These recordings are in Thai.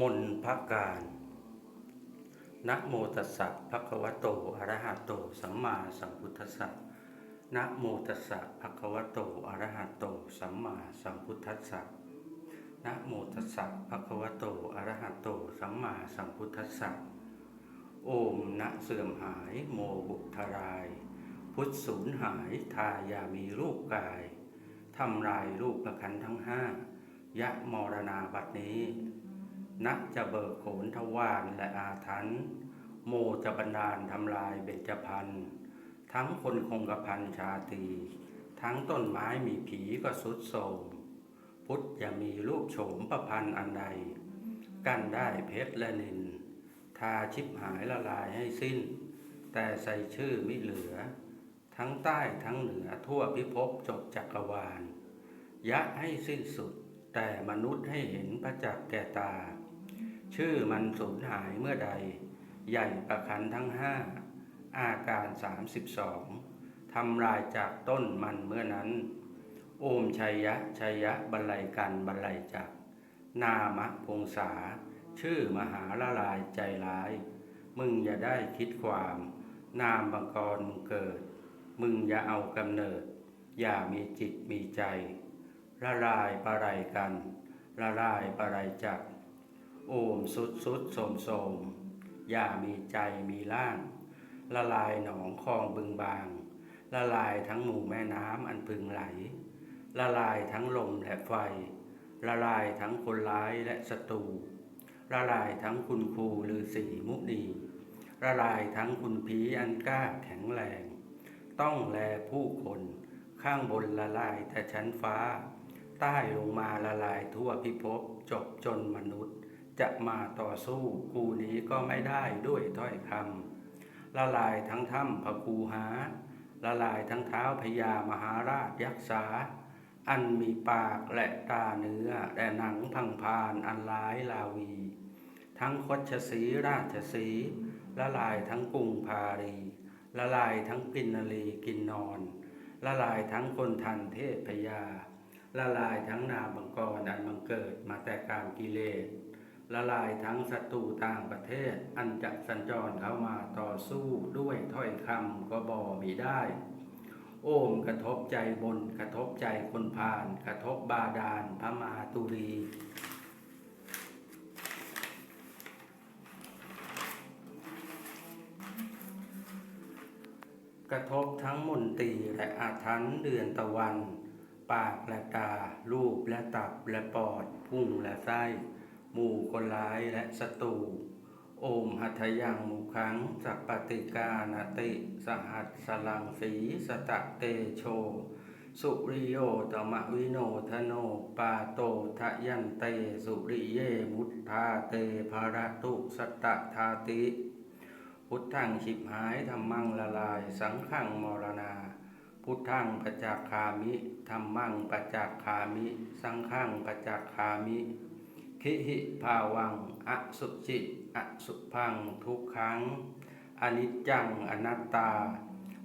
มนพระการนะโมตัสสะภะคะวะโต อะระหะโต สัมมาสัมพุทธัสสะนะโมตัสสะภะคะวะโต อะระหะโต สัมมาสัมพุทธัสสะนะโมตัสสะภะคะวะโต อะระหะโต สัมมาสัมพุทธัสสะ โอมนะเสื่อมหาย โมบุทราย พุทธสูญหาย ทายามีรูปกาย ทำลายรูปประคันทั้งห้ายะมรณาบัดนี้ นักจะเบิกโขนทวารและอาทันโมจะบันดาลทำลายเบญจพรรณทั้งคนคงกระพันชาตรีทั้งต้นไม้มีผีก็สุดโทมพุทธอย่ามีรูปโฉมประพันธ์อันใด กั้นได้เพชรและนิน ทาชิบหายละลายให้สิ้น แต่ใส่ชื่อมิเหลือ ทั้งใต้ทั้งเหนือทั่วพิภพจบจักรวาลยะให้สิ้นสุด แต่มนุษย์ให้เห็นประจักษ์แก่ตา ชื่อมันสูญหายเมื่อใด ใหญ่ประคันทั้งห้าอาการสามสิบสองทำลายจากต้นมันเมื่อนั้น โอมชัยยะชัยยะบรรลัยกันบรรลัยจัก นามะพงษา ชื่อมหาละลายใจร้าย มึงอย่าได้คิดความ นามบังกรมึงเกิด มึงอย่าเอากำเนิด อย่ามีจิตมีใจ ละลายปะไรกัน ละลายปะไรจัก โอมสุดสุดโสมโสมอย่ามีใจมีร่าง ละลายหนองคลองบึงบาง ละลายทั้งหมู่แม่น้ำอันพึงไหล ละลายทั้งลมและไฟ ละลายทั้งคนร้ายและศัตรูละลายทั้งคุณครูหรือสีมุนีละลายทั้งคุณผีอันกล้าแข็งแรง ต้องแลผู้คนข้างบนละลายแต่ชั้นฟ้า ใต้ลงมาละลายทั่วพิภพจบจนมนุษย์ จะมาต่อสู้กูนี้ก็ไม่ได้ด้วยถ้อยคำละลายทั้งถ้ำพระคูหา ละลายทั้งเท้าพญามหาราชยักษา อันมีปากและตาเนื้อและหนังพังพานอันร้ายลาวี ทั้งคดชสีราชสีละลายทั้งกรุงพารีละลายทั้งกินนรีกินนอน ละลายทั้งคนทันเทพพยา ละลายทั้งนาบังกรอันบังเกิดมาแต่การกิเลส ละลายทั้งศัตรูต่างประเทศ อันจะสัญจรเข้ามาต่อสู้ด้วยถ้อยคำก็บ่มีได้ โอมกระทบใจบนกระทบใจคนพาลกระทบบาดาลพระมาตุรีกระทบทั้งมนตรีและอาทันเดือนตะวัน ปากและตา รูปและตับและปอด พุ่งและไส้ หมู่คนร้ายและศัตรูโอมหัทยังมุขังสัปปติกานติ สหัสสลังสีสตะเตโช สุริโยตมะวิโนทโนปาโตทะยันเต สุริเยมุทธาเตภารตุสตตทาติ พุทธังฉิบหายธรรมังละลายสังขังมรณา พุทธังปจักคามิธรรมังปจักคามิ สังขังปจักคามิคิหิภาวัง อสุจิอสุพังทุกขังอนิจจังอนัตตา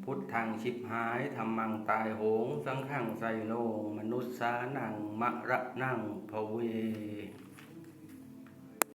พุทธังฉิบหายธรรมังตายโหง สังขังไซโลมนุษย์สานังมะระนั่งภเว